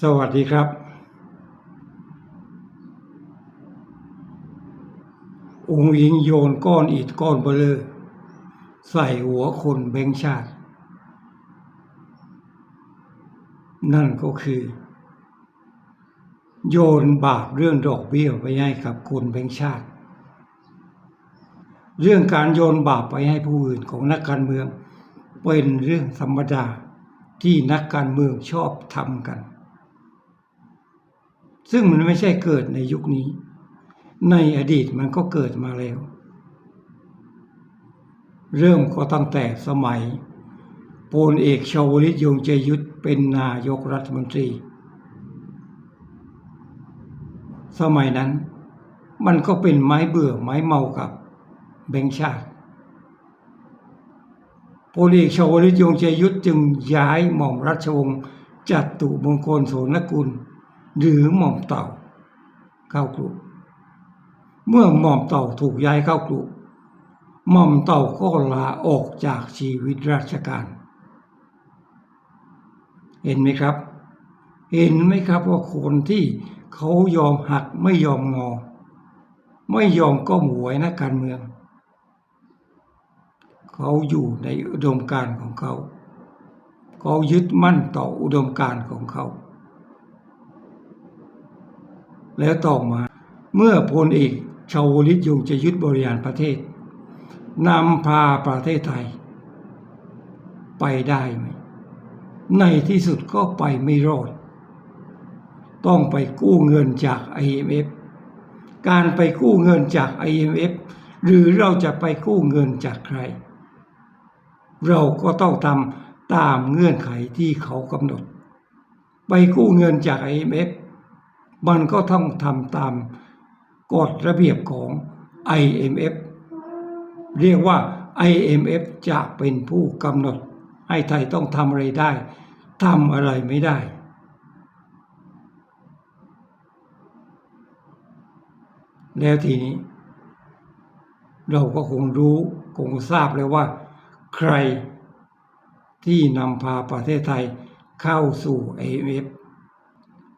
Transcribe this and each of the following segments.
สวัสดีครับ องค์หญิงโยนก้อนอิฐก้อนเบลอใส่หัวคนแบงชาติ นั่นก็คือ โยนบาปเรื่องดอกเบี้ยไปให้กับคนแบงชาติ เรื่องการโยนบาปไปให้ผู้อื่นของนักการเมือง เป็นเรื่องธรรมดาที่นักการเมืองชอบทำกัน ซึ่งมันไม่ใช่เกิดในยุคนี้ ในอดีตมันก็เกิดมาแล้ว เริ่มก็ตั้งแต่สมัยพลเอกชาวลิตยงใจยุทธเป็นนายกรัฐมนตรี สมัยนั้นมันก็เป็นไม้เบื่อไม้เมากับแบงชาติพลเอกชาวลิตยงใจยุทธจึงย้ายหม่อมราชวงศ์จัตุมงคลโสนกุล หรือหม่อมเต่าเข้ากลุ่มเมื่อหม่อมเต่าถูกย้ายเข้ากลุ่มหม่อมเต่าก็ลาออกจากชีวิตราชการ เห็นไหมครับ เห็นไหมครับว่าคนที่เขายอมหักไม่ยอมงอ ไม่ยอมก้มหวยนักการเมือง เขาอยู่ในอุดมการณ์ของเขา เขายึดมั่นต่ออุดมการณ์ของเขา แล้วต่อมา เมื่อพลเอกชาวลิตยงจะยึดบริหารประเทศนำพาประเทศไทย ไปได้ไหมในที่สุดก็ไปไม่รอด ต้องไปกู้เงินจาก IMF การไปกู้เงินจาก IMF หรือเราจะไปกู้เงินจากใคร เราก็ต้องทำตามเงื่อนไขที่เขากำหนด ไปกู้เงินจาก IMF มันก็ต้องทำตามกฎระเบียบของ IMF เรียกว่า IMF จะเป็นผู้กำหนดให้ไทยต้องทำอะไรได้ทำอะไรไม่ได้ แล้วทีนี้ เราก็คงรู้คงทราบเลยว่า ใครที่นำพาประเทศไทยเข้าสู่ IMF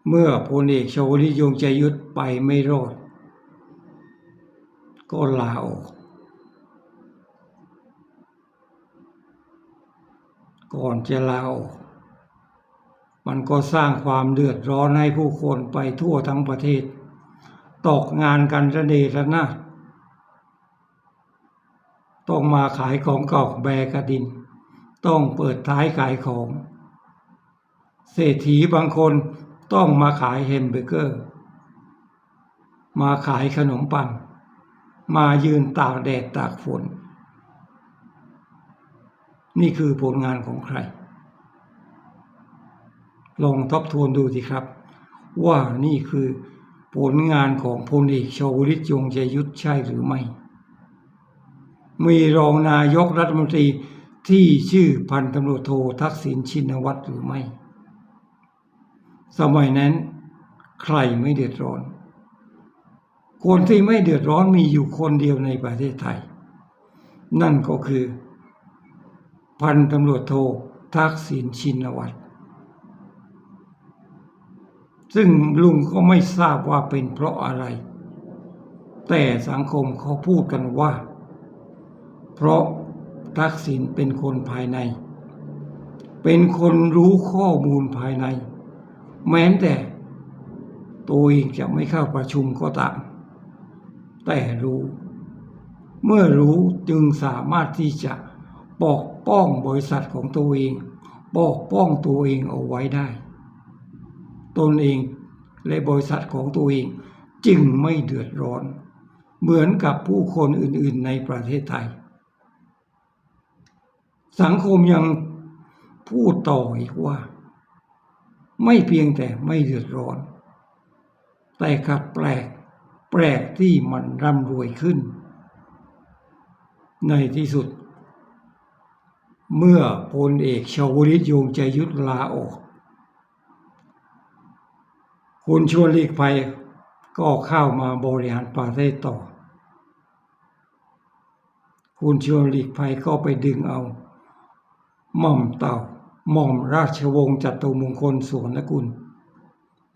เมื่อพลเอกชวลิตยงใจยุทธไปไม่รอด ก็ลาออก ก่อนจะลาออก มันก็สร้างความเดือดร้อนให้ผู้คนไปทั่วทั้งประเทศ ตกงานกันระเนระนาดต้องมาขายของเก่าแบกระดิน ต้องเปิดท้ายขายของ เศรษฐีบางคน ต้องมาขายแฮมเบอร์เกอร์ มาขายขนมปัง มายืนตากแดดตากฝน นี่คือผลงานของใคร ลองทบทวนดูสิครับ ว่านี่คือผลงานของพลเอกชวลิตยงใจยุทธใช่หรือไม่ มีรองนายกรัฐมนตรีที่ชื่อพันตำรวจโททักษิณชินวัตรหรือไม่ สมัยนั้น ใครไม่เดือดร้อน คนที่ไม่เดือดร้อนมีอยู่คนเดียวในประเทศไทย นั่นก็คือ พันตำรวจโททักษิณชินวัตรซึ่งลุงก็ไม่ทราบว่าเป็นเพราะอะไร แต่สังคมเขาพูดกันว่า เพราะทักษิณเป็นคนภายใน เป็นคนรู้ข้อมูลภายใน แม้แต่ตัวเองจะไม่เข้าประชุมก็ตาม แต่รู้ เมื่อรู้จึงสามารถที่จะปกป้องบริษัทของตัวเองปกป้องตัวเองเอาไว้ได้ ตนเองและบริษัทของตัวเองจึงไม่เดือดร้อน เหมือนกับผู้คนอื่นๆในประเทศไทย สังคมยังพูดต่ออีกว่า ไม่เพียงแต่ไม่เดือดร้อน แต่กับแปลกแปลกที่มันร่ำรวยขึ้น ในที่สุด เมื่อพลเอกชาวลิตยงใจยุทธลาออก คุณชวนหลีกภัยก็เข้ามาบริหารประเทศต่อ คุณชวนหลีกภัยก็ไปดึงเอาหม่อมเต่า หม่อมราชวงศ์จัตุมงคลสวนกุล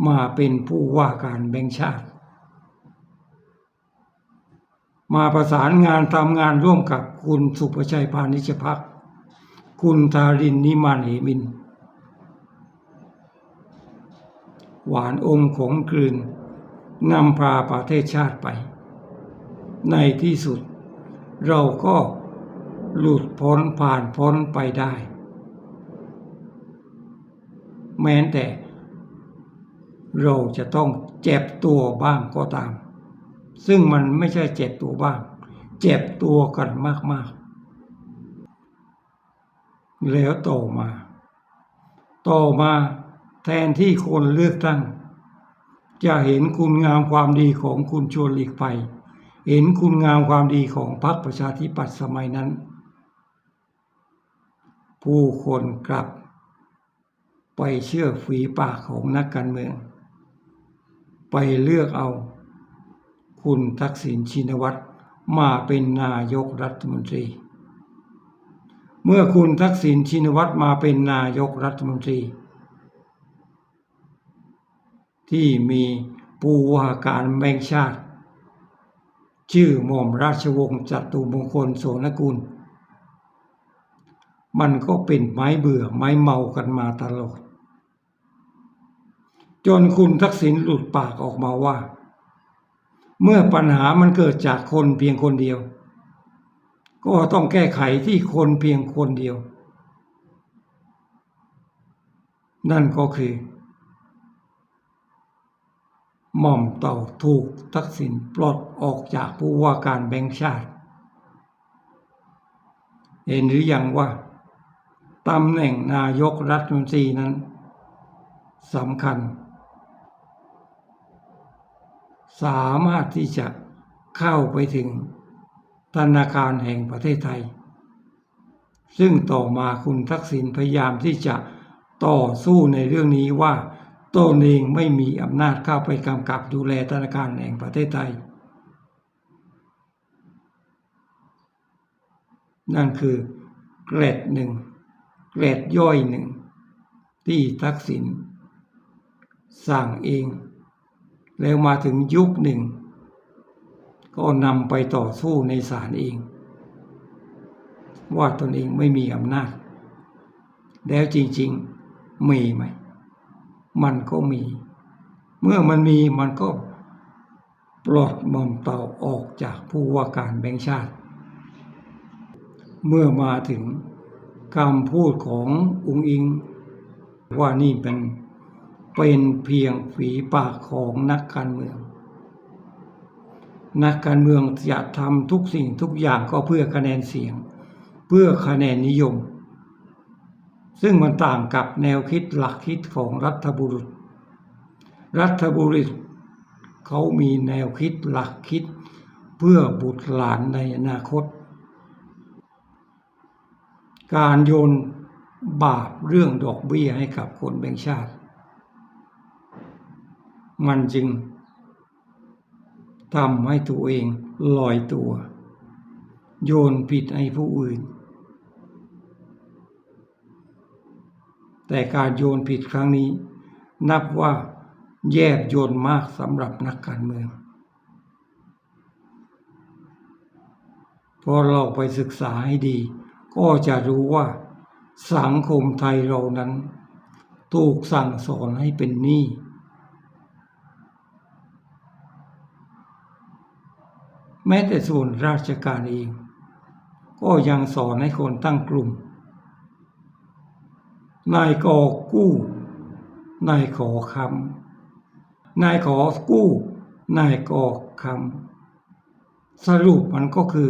มาเป็นผู้ว่าการแบงค์ชาติ มาประสานงานทำงานร่วมกับคุณสุประชัยพานิชพัก คุณทารินนิมานเหมิน หวานอมขมกลืนนำพาประเทศชาติไป ในที่สุดเราก็หลุดพ้นผ่านพ้นไปได้ แม้แต่ เราจะต้องเจ็บตัวบ้างก็ตาม ซึ่งมันไม่ใช่เจ็บตัวบ้าง เจ็บตัวกันมากๆ แล้วต่อมา ต่อมาแทนที่คนเลือกตั้ง จะเห็นคุณงามความดีของคุณชวนหลีกภัยเห็นคุณงามความดีของพรรคประชาธิปัตย์สมัยนั้น ผู้คนกลับ ไปเชื่อฝีปากของนักการเมือง ไปเลือกเอา คุณทักษิณชินวัตรมาเป็นนายกรัฐมนตรี เมื่อคุณทักษิณชินวัตรมาเป็นนายกรัฐมนตรี ที่มีผู้ว่าการแบ่งชาติ ชื่อหม่อมราชวงศ์จัตุมงคลโสนกุล มันก็เป็นไม้เบื่อไม้เมากันมาตลอด จนคุณทักษิณหลุดปากออกมาว่า เมื่อปัญหามันเกิดจากคนเพียงคนเดียว ก็ต้องแก้ไขที่คนเพียงคนเดียว นั่นก็คือ หม่อมเต่าถูกทักษิณปลดออกจากผู้ว่าการแบงค์ชาติ เห็นหรือยังว่าตำแหน่งนายกรัฐมนตรีนั้นสำคัญ สามารถที่จะเข้าไปถึงธนาคารแห่งประเทศไทย ซึ่งต่อมาคุณทักษิณพยายามที่จะต่อสู้ในเรื่องนี้ว่าตนเองไม่มีอำนาจเข้าไปกำกับดูแลธนาคารแห่งประเทศไทย นั่นคือเกรดหนึ่งเกรดย่อยหนึ่งที่ทักษิณสั่งเอง แล้วมาถึงยุคหนึ่ง ก็นำไปต่อสู้ในศาลเอง ว่าตนเองไม่มีอำนาจ แล้วจริง ๆ มีไหม มันก็มี เมื่อมันมีมันก็ปลดหม่อมเต่าออกจากผู้ว่าการแบงค์ชาติ เมื่อมาถึงคำพูดขององค์อิงว่านี่เป็น เป็นเพียงฝีปากของนักการเมือง นักการเมืองจะทำทุกสิ่งทุกอย่างก็เพื่อคะแนนเสียง เพื่อคะแนนนิยม ซึ่งมันต่างกับแนวคิดหลักคิดของรัฐบุรุษ รัฐบุรุษเขามีแนวคิดหลักคิด เพื่อบุตรหลานในอนาคต การโยนบาปเรื่องดอกเบี้ยให้กับคนแบ่งชาติ มันจึงทำให้ตัวเองลอยตัว โยนผิดให้ผู้อื่น แต่การโยนผิดครั้งนี้ นับว่าแยบโยนมากสำหรับนักการเมืองพอเราไปศึกษาให้ดี ก็จะรู้ว่า สังคมไทยเรานั้น ถูกสั่งสอนให้เป็นหนี้ แม้แต่ส่วนราชการเอง ก็ยังสอนให้คนตั้งกลุ่ม นายกอกู้ นายขอคำนายขอกู้ นายกอคำสรุปมันก็คือ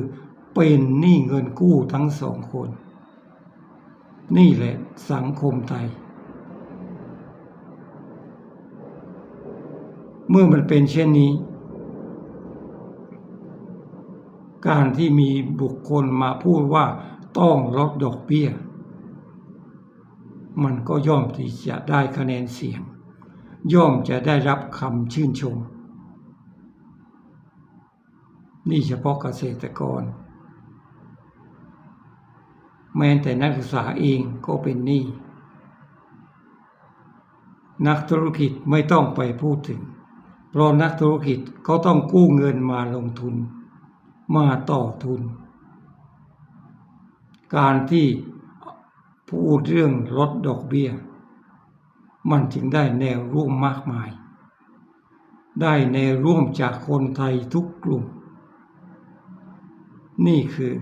เป็นหนี้เงินกู้ทั้งสองคน นี่แหละสังคมไทย เมื่อมันเป็นเช่นนี้ การที่มีบุคคลมาพูดว่าต้องลดดอกเบี้ย มันก็ย่อมที่จะได้คะแนนเสียง ย่อมจะได้รับคำชื่นชม นี่เฉพาะเกษตรกร แม้แต่นักศึกษาเองก็เป็นหนี้นักธุรกิจไม่ต้องไปพูดถึง เพราะนักธุรกิจเขาต้องกู้เงินมาลงทุน มาต่อทุน การที่พูดเรื่องลดดอกเบี้ย มันจึงได้แนวร่วมมากมาย ได้แนวร่วมจากคนไทยทุกกลุ่ม นี่คือ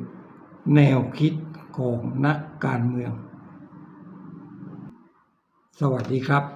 แนวคิดของนักการเมือง สวัสดีครับ